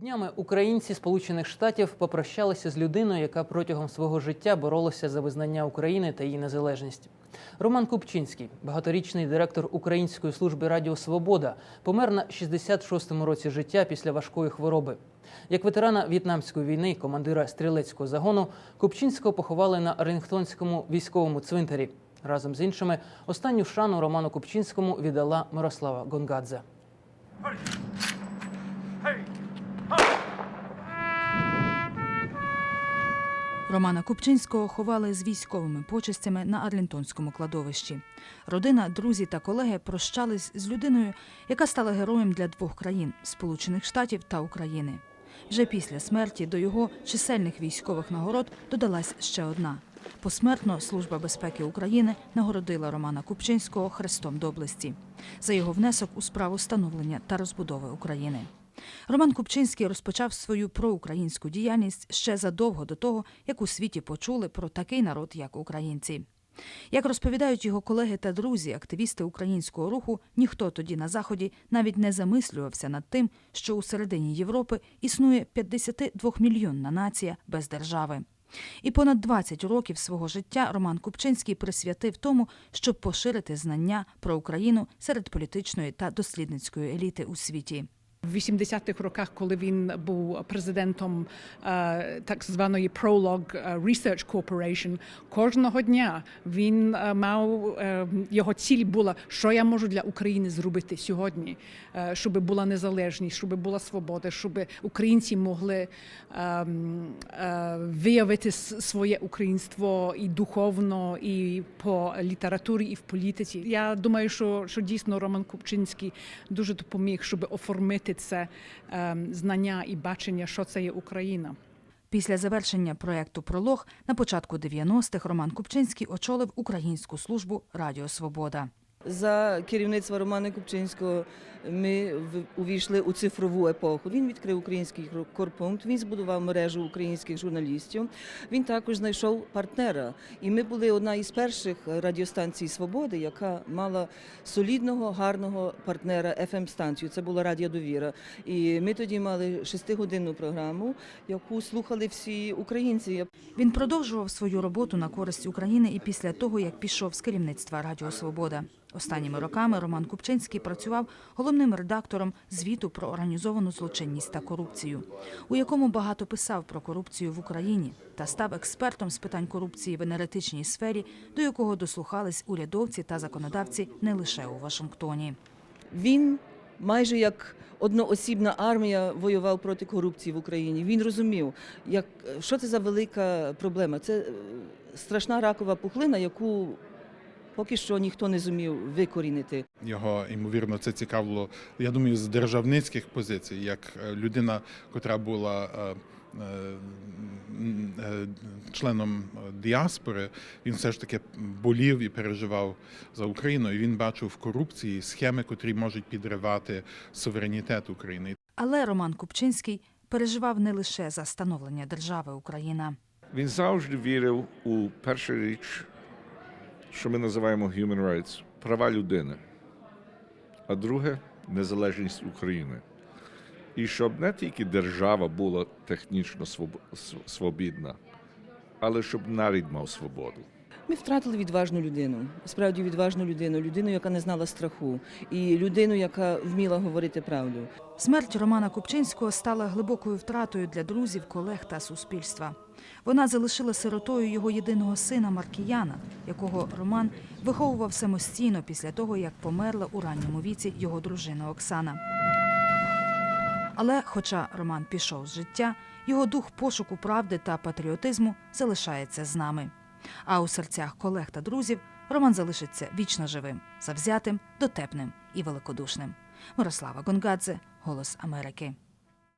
Днями українці Сполучених Штатів попрощалися з людиною, яка протягом свого життя боролася за визнання України та її незалежність. Роман Купчинський, багаторічний директор Української служби Радіо Свобода, помер на 66-му році життя після важкої хвороби. Як ветерана В'єтнамської війни, командира стрілецького загону, Купчинського поховали на Арінгтонському військовому цвинтарі. Разом з іншими останню шану Роману Купчинському віддала Мирослава Гонгадзе. Романа Купчинського ховали з військовими почестями на Арлінтонському кладовищі. Родина, друзі та колеги прощались з людиною, яка стала героєм для двох країн Сполучених Штатів та України. Вже після смерті до його чисельних військових нагород додалась ще одна. Посмертно Служба безпеки України нагородила Романа Купчинського хрестом доблесті за його внесок у справу становлення та розбудови України. Роман Купчинський розпочав свою проукраїнську діяльність ще задовго до того, як у світі почули про такий народ, як українці. Як розповідають його колеги та друзі, активісти українського руху, ніхто тоді на заході навіть не замислювався над тим, що у середині Європи існує 52-мільйонна нація без держави. І понад 20 років свого життя Роман Купчинський присвятив тому, щоб поширити знання про Україну серед політичної та дослідницької еліти у світі. В 80-х роках, коли він був президентом е, так званої Prolog е, Research Corporation, кожного дня він е, мав його ціль була, що я можу для України зробити сьогодні, щоб була незалежність, щоб була свобода, щоб українці могли е, е, виявити своє українство і духовно, і по літературі, і в політиці. Я думаю, що, що дійсно Роман Купчинський дуже допоміг, щоб оформити це е, знання і бачення, що це є Україна. Після завершення проекту Пролог на початку 90-х Роман Купчинський очолив українську службу Радіо Свобода. За керівництва Романа Купчинського ми увійшли у цифрову епоху. Він відкрив український корпункт, він збудував мережу українських журналістів. Він також знайшов партнера. І ми були одна із перших радіостанцій Свободи, яка мала солідного, гарного партнера FM-станцію. Це була Радіо Довіра. І ми тоді мали шестигодинну програму, яку слухали всі українці. Він продовжував свою роботу на користь України і після того, як пішов з керівництва Радіо Свобода. Останніми роками Роман Купчинський працював головним редактором звіту про організовану злочинність та корупцію, у якому багато писав про корупцію в Україні та став експертом з питань корупції в енергетичній сфері, до якого дослухались урядовці та законодавці не лише у Вашингтоні. Він майже як одноосібна армія воював проти корупції в Україні. Він розумів, як, що це за велика проблема. Це е, страшна ракова пухлина, яку поки що ніхто не зумів викорінити. Його ймовірно це цікавило. Я думаю, з державницьких позицій, як е, людина, котра була е, е, членом діаспори, він все ж таки болів і переживав за Україну. І він бачив в корупції схеми, котрі можуть підривати суверенітет України. Але Роман Купчинський переживав не лише за становлення держави Україна. Він завжди вірив у першу річ, що ми називаємо human rights – права людини, а друге незалежність України. І щоб не тільки держава була технічно своб- свобідна, але щоб нарід мав свободу. Ми втратили відважну людину, справді відважну людину, людину, яка не знала страху, і людину, яка вміла говорити правду. Смерть Романа Купчинського стала глибокою втратою для друзів, колег та суспільства. Вона залишила сиротою його єдиного сина Маркіяна, якого Роман виховував самостійно після того, як померла у ранньому віці його дружина Оксана. Але, хоча Роман пішов з життя, його дух пошуку правди та патріотизму залишається з нами. А у серцях колег та друзів Роман залишиться вічно живим, завзятим, дотепним і великодушним. Мирослава Гонгадзе, Голос Америки.